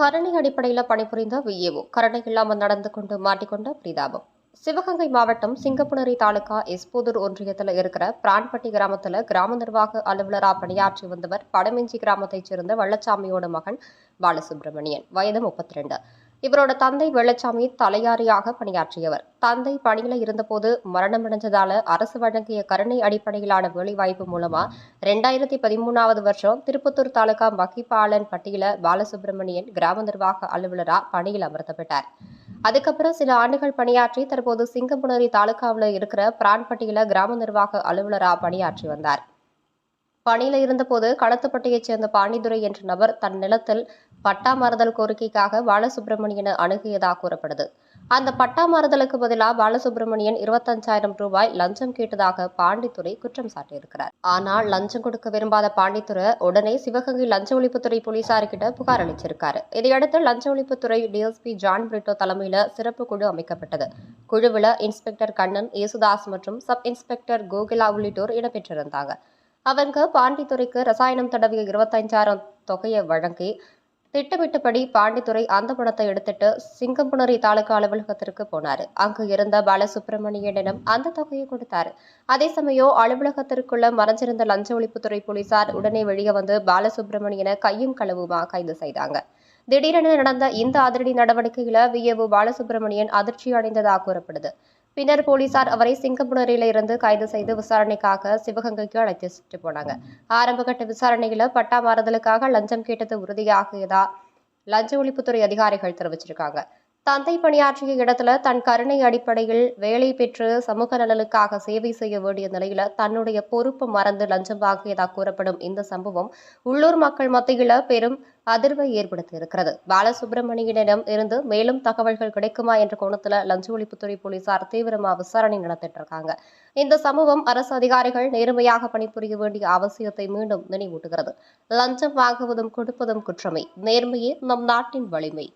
கரணி அடிப்படையில் பணிபுரிந்த விஏஓ கரணை இல்லாமல் நடந்து கொண்டு மாட்டிக்கொண்ட பரிதாபம். சிவகங்கை மாவட்டம் சிங்கப்புணரி தாலுகா எஸ்போதூர் ஒன்றியத்தில் இருக்கிற பிரான்பட்டி கிராமத்தில் கிராம நிர்வாக அலுவலராக பணியாற்றி வந்தவர் படமிஞ்சி கிராமத்தைச் சேர்ந்த வள்ளச்சாமியோட மகன் பாலசுப்ரமணியன். வயது முப்பத்தி ரெண்டு இவரோட தந்தை வெள்ளச்சாமி தலையாரியாக பணியாற்றியவர். தந்தை பணியில இருந்தபோது மரணமடைஞ்சதால அரசு வழங்கிய கருணை அடிப்படையிலான வேலைவாய்ப்பு மூலமா ரெண்டாயிரத்தி பதிமூணாவது வருஷம் திருப்பத்தூர் தாலுகா மகிப்பாளன் பட்டியல பாலசுப்ரமணியன் கிராம நிர்வாக அலுவலரா பணியில் அமர்த்தப்பட்டார். அதுக்கப்புறம் சில ஆண்டுகள் பணியாற்றி தற்போது சிங்கம்புணரி தாலுகாவில் இருக்கிற பிரான்பட்டியில கிராம நிர்வாக அலுவலரா பணியாற்றி வந்தார். பணியில இருந்தபோது களத்துப்பட்டியைச் சேர்ந்த பாண்டிதுரை என்ற நபர் தன் நிலத்தில் பட்டா மாறுதல் கோரிக்கைக்காக பாலசுப்ரமணியனை அணுகியதாக கூறப்படுது. அந்த பட்டா மாறுதலுக்கு பதிலாக பாலசுப்ரமணியன் இருபத்தஞ்சாயிரம் ரூபாய் லஞ்சம் கேட்டதாக பாண்டித்துறை குற்றம் சாட்டியிருக்கிறார். ஆனால் லஞ்சம் கொடுக்க விரும்பாத பாண்டித்துறை உடனே சிவகங்கை லஞ்ச ஒழிப்புத்துறை போலீசார்கிட்ட புகார் அளிச்சிருக்காரு. இதையடுத்து லஞ்ச ஒழிப்புத்துறை டிஎஸ்பி ஜான் பிரிட்டோ தலைமையில சிறப்பு குழு அமைக்கப்பட்டது. குழுவில் இன்ஸ்பெக்டர் கண்ணன் யேசுதாஸ் மற்றும் சப் இன்ஸ்பெக்டர் கோகிலா உள்ளிட்டோர் இடம்பெற்றிருந்தாங்க. அவங்க பாண்டித்துறைக்கு ரசாயனம் தடவிய இருபத்தஞ்சாயிரம் தொகையை வழங்கி திட்டமிட்டபடி பாண்டித்துறை அந்த பணத்தை எடுத்துட்டு சிங்கம்புணரி தாலுகா அலுவலகத்திற்கு போனாரு. அங்கு இருந்த பாலசுப்ரமணியனிடம் அந்த தொகையை கொடுத்தாரு. அதே சமயம் அலுவலகத்திற்குள்ள மறைஞ்சிருந்த லஞ்ச ஒழிப்புத்துறை போலீசார் உடனே வெளியே வந்து பாலசுப்ரமணியனை கையும் களவுமா கைது செய்தாங்க. திடீரென நடந்த இந்த அதிரடி நடவடிக்கையில விஏஓ பாலசுப்ரமணியன் அதிர்ச்சி அடைந்ததாக கூறப்படுது. பின்னர் போலீசார் அவரை சிங்கப்புணரில இருந்து கைது செய்து விசாரணைக்காக சிவகங்கைக்கு அழைத்து போனாங்க. ஆரம்பகட்ட விசாரணையில பட்டா மாறுதலுக்காக லஞ்சம் கேட்டது உறுதியாகியதா லஞ்ச ஒழிப்புத்துறை அதிகாரிகள் தெரிவிச்சிருக்காங்க. தந்தை பணியாற்றிய இடத்துல தன் கருணை அடிப்படையில் வேலை பெற்று சமூக நலனுக்காக சேவை செய்ய வேண்டிய நிலையில தன்னுடைய பொறுப்பு மறந்து லஞ்சம் வாங்கியதாக கூறப்படும் இந்த சம்பவம் உள்ளூர் மக்கள் மத்தியில பெரும் அதிர்வை ஏற்படுத்தி இருக்கிறது. பாலசுப்ரமணியனிடம் இருந்து மேலும் தகவல்கள் கிடைக்குமா என்ற கோணத்துல லஞ்ச ஒழிப்புத்துறை போலீசார் தீவிரமா விசாரணை நடத்திட்டு இருக்காங்க இந்த சம்பவம் அரசு அதிகாரிகள் நேர்மையாக பணிபுரிய வேண்டிய அவசியத்தை மீண்டும் நினைவூட்டுகிறது. லஞ்சம் வாங்குவதும் கொடுப்பதும் குற்றமே. நேர்மையே நம் நாட்டின் வலிமை.